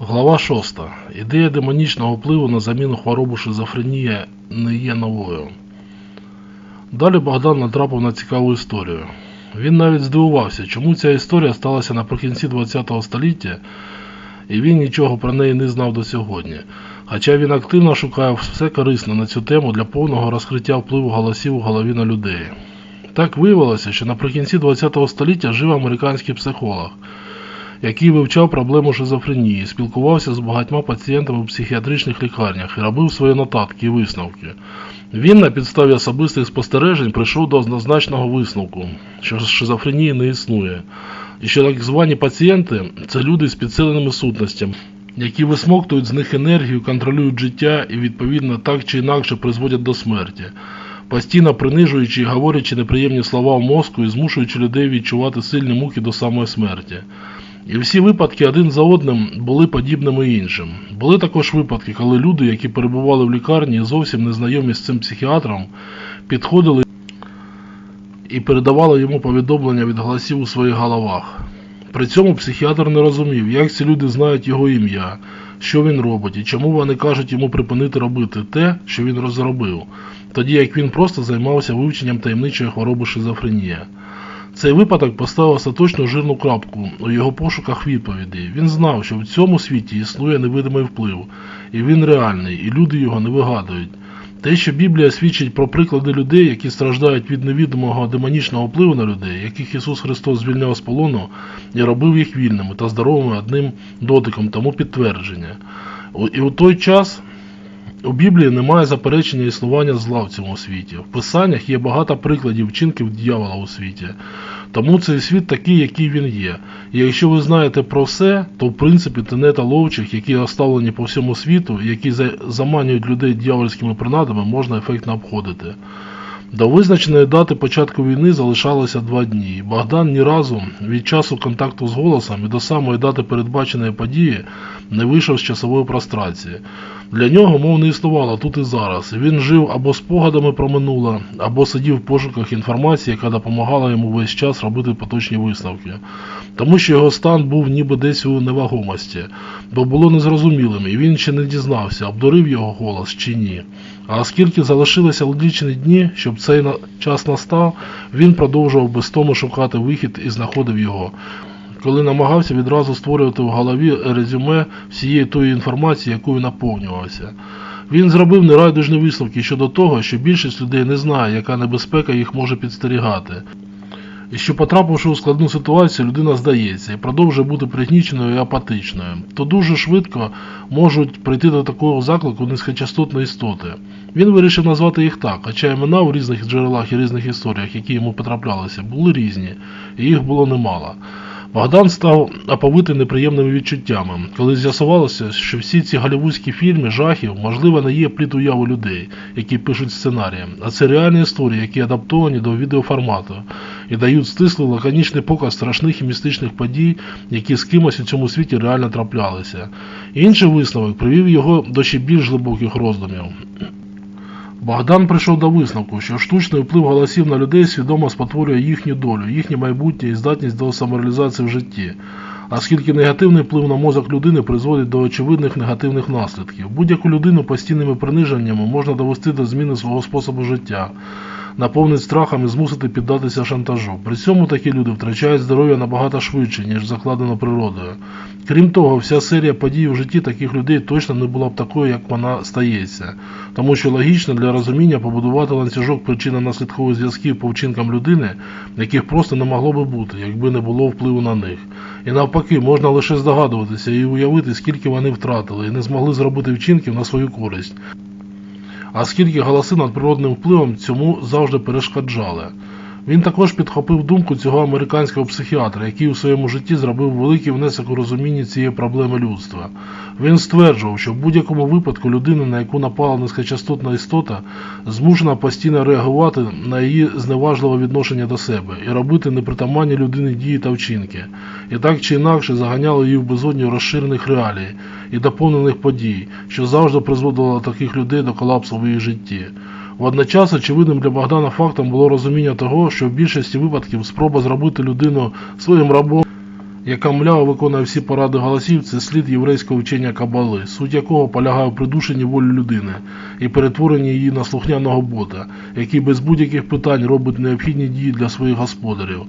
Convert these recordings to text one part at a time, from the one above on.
Глава 6. Ідея демонічного впливу на заміну хворобу шизофренія не є новою. Далі Богдан натрапив на цікаву історію. Він навіть здивувався, чому ця історія сталася наприкінці ХХ століття, і він нічого про неї не знав до сьогодні. Хоча він активно шукає все корисне на цю тему для повного розкриття впливу голосів у голові на людей. Так виявилося, що наприкінці ХХ століття жив американський психолог, який вивчав проблему шизофренії, спілкувався з багатьма пацієнтами в психіатричних лікарнях і робив свої нотатки і висновки. Він на підставі особистих спостережень прийшов до однозначного висновку, що шизофренії не існує, і що так звані пацієнти це люди з підсиленими сутностями, які висмоктують з них енергію, контролюють життя і відповідно так чи інакше призводять до смерті, постійно принижуючи і говорячи неприємні слова в мозку і змушуючи людей відчувати сильні муки до самої смерті. І всі випадки один за одним були подібними іншим. Були також випадки, коли люди, які перебували в лікарні зовсім не знайомі з цим психіатром, підходили і передавали йому повідомлення від голосів у своїх головах. При цьому психіатр не розумів, як ці люди знають його ім'я, що він робить і чому вони кажуть йому припинити робити те, що він розробив, тоді як він просто займався вивченням таємничої хвороби шизофренія. Цей випадок поставив остаточну жирну крапку у його пошуках відповідей. Він знав, що в цьому світі існує невидимий вплив, і він реальний, і люди його не вигадують. Те, що Біблія свідчить про приклади людей, які страждають від невідомого демонічного впливу на людей, яких Ісус Христос звільняв з полону і робив їх вільними та здоровими одним дотиком, тому підтвердження. І у той час у Біблії немає заперечення існування зла в цьому світі. В Писаннях є багато прикладів вчинків дьявола у світі. Тому цей світ такий, який він є. І якщо ви знаєте про все, то в принципі тенета ловчих, які оставлені по всьому світу, які заманюють людей дьявольськими принадами, можна ефектно обходити. До визначеної дати початку війни залишалося два дні. Богдан ні разу від часу контакту з голосом і до самої дати передбаченої події не вийшов з часової прострації. Для нього мов не існувало тут і зараз. Він жив або спогадами про минуле, або сидів в пошуках інформації, яка допомагала йому весь час робити поточні висновки. Тому що його стан був ніби десь у невагомості, бо було незрозумілим, і він ще не дізнався, обдурив його голос чи ні. А оскільки залишилися лічені дні, щоб цей час настав, він продовжував без тому шукати вихід і знаходив його. Коли намагався відразу створювати в голові резюме всієї тої інформації, якою наповнювався. Він зробив нерайдужні висновки щодо того, що більшість людей не знає, яка небезпека їх може підстерігати. І що потрапивши у складну ситуацію, людина здається і продовжує бути пригніченою і апатичною, то дуже швидко можуть прийти до такого заклику низькочастотні істоти. Він вирішив назвати їх так, хоча імена в різних джерелах і різних історіях, які йому потраплялися, були різні, і їх було немало. Богдан став оповитий неприємними відчуттями, коли з'ясувалося, що всі ці голівудські фільми жахів, можливо, не є плід уяви людей, які пишуть сценарії, а це реальні історії, які адаптовані до відеоформату і дають стислий лаконічний показ страшних і містичних подій, які з кимось у цьому світі реально траплялися. Інший висновок привів його до ще більш глибоких роздумів. Богдан прийшов до висновку, що штучний вплив голосів на людей свідомо спотворює їхню долю, їхнє майбутнє і здатність до самореалізації в житті, оскільки негативний вплив на мозок людини призводить до очевидних негативних наслідків. Будь-яку людину постійними приниженнями можна довести до зміни свого способу життя, наповнити страхом і змусити піддатися шантажу. При цьому такі люди втрачають здоров'я набагато швидше, ніж закладено природою. Крім того, вся серія подій у житті таких людей точно не була б такою, як вона стається. Тому що логічно для розуміння побудувати ланцюжок причинно-наслідкових зв'язків по вчинкам людини, яких просто не могло би бути, якби не було впливу на них. І навпаки, можна лише здогадуватися і уявити, скільки вони втратили і не змогли зробити вчинків на свою користь. А скільки голоси над природним впливом цьому завжди перешкоджали. Він також підхопив думку цього американського психіатра, який у своєму житті зробив великий внесок у розумінні цієї проблеми людства. Він стверджував, що в будь-якому випадку людина, на яку напала низькочастотна істота, змушена постійно реагувати на її зневажливе відношення до себе і робити непритаманні людини дії та вчинки, і так чи інакше заганяли її в безодню розширених реалій і доповнених подій, що завжди призводило таких людей до колапсу в її житті. Водночас очевидним для Богдана фактом було розуміння того, що в більшості випадків спроба зробити людину своїм рабом яка мляво виконує всі поради голосів, це слід єврейського вчення Кабали, суть якого полягає в придушенні волі людини і перетворенні її на слухняного бота, який без будь-яких питань робить необхідні дії для своїх господарів.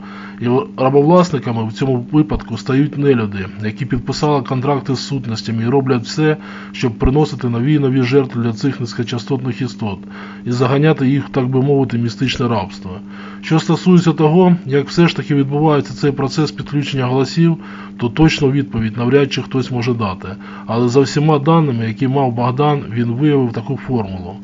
І рабовласниками в цьому випадку стають нелюди, які підписали контракти з сутностями і роблять все, щоб приносити нові і нові жертви для цих низькочастотних істот і заганяти їх, так би мовити, містичне рабство. Що стосується того, як все ж таки відбувається цей процес підключення голосів, то точно відповідь навряд чи хтось може дати. Але за всіма даними, які мав Богдан, він виявив таку формулу.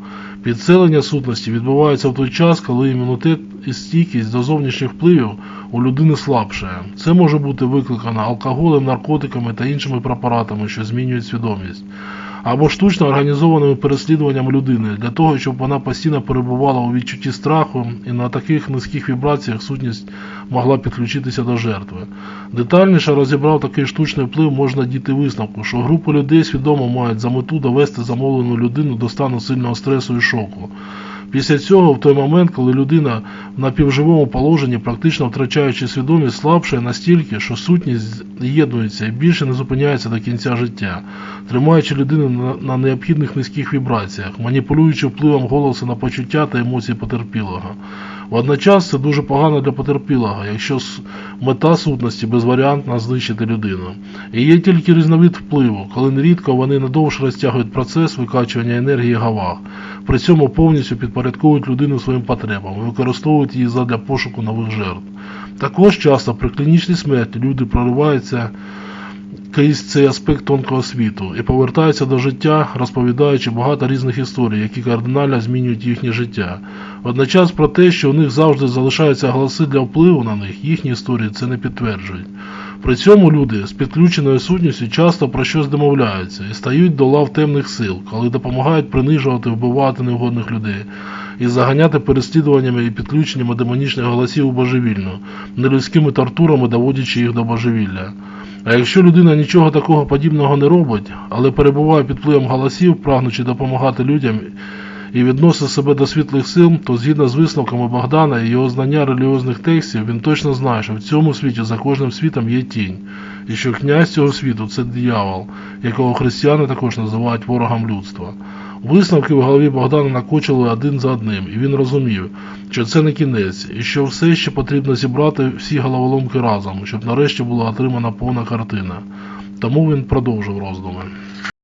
Підселення сутності відбувається в той час, коли імунітет і стійкість до зовнішніх впливів у людини слабшає. Це може бути викликано алкоголем, наркотиками та іншими препаратами, що змінюють свідомість. Або штучно організованими переслідуванням людини для того, щоб вона постійно перебувала у відчутті страху і на таких низьких вібраціях сутність могла підключитися до жертви. Детальніше розібрав такий штучний вплив, можна діти висновку, що група людей свідомо мають за мету довести замовлену людину до стану сильного стресу і шоку. Після цього, в той момент, коли людина в напівживому положенні, практично втрачаючи свідомість, слабшає настільки, що сутність з'єднується і більше не зупиняється до кінця життя, тримаючи людину на, необхідних низьких вібраціях, маніпулюючи впливом голосу на почуття та емоції потерпілого. Водночас це дуже погано для потерпілого, якщо мета сутності безваріантна знищити людину. І є тільки різновид впливу, коли нерідко вони надовше розтягують процес викачування енергії гавах, при цьому повністю підпорядковують людину своїм потребам, використовують її задля пошуку нових жертв. Також часто при клінічній смерті люди прориваються крізь цей аспект тонкого світу і повертаються до життя, розповідаючи багато різних історій, які кардинально змінюють їхнє життя. Водночас про те, що у них завжди залишаються голоси для впливу на них, їхні історії це не підтверджують. При цьому люди з підключеною сутністю часто про щось домовляються і стають до лав темних сил, коли допомагають принижувати, вбивати невгодних людей і заганяти переслідуваннями і підключеннями демонічних голосів у божевільну, нелюдськими тортурами доводячи їх до божевілля. А якщо людина нічого такого подібного не робить, але перебуває під впливом голосів, прагнучи допомагати людям і відносить себе до світлих сил, то згідно з висновками Богдана і його знання релігіозних текстів, він точно знає, що в цьому світі за кожним світом є тінь, і що князь цього світу це диявол, якого християни також називають ворогом людства. Висновки в голові Богдана накочили один за одним, і він розумів, що це не кінець, і що все ще потрібно зібрати всі головоломки разом, щоб нарешті була отримана повна картина. Тому він продовжив роздуми.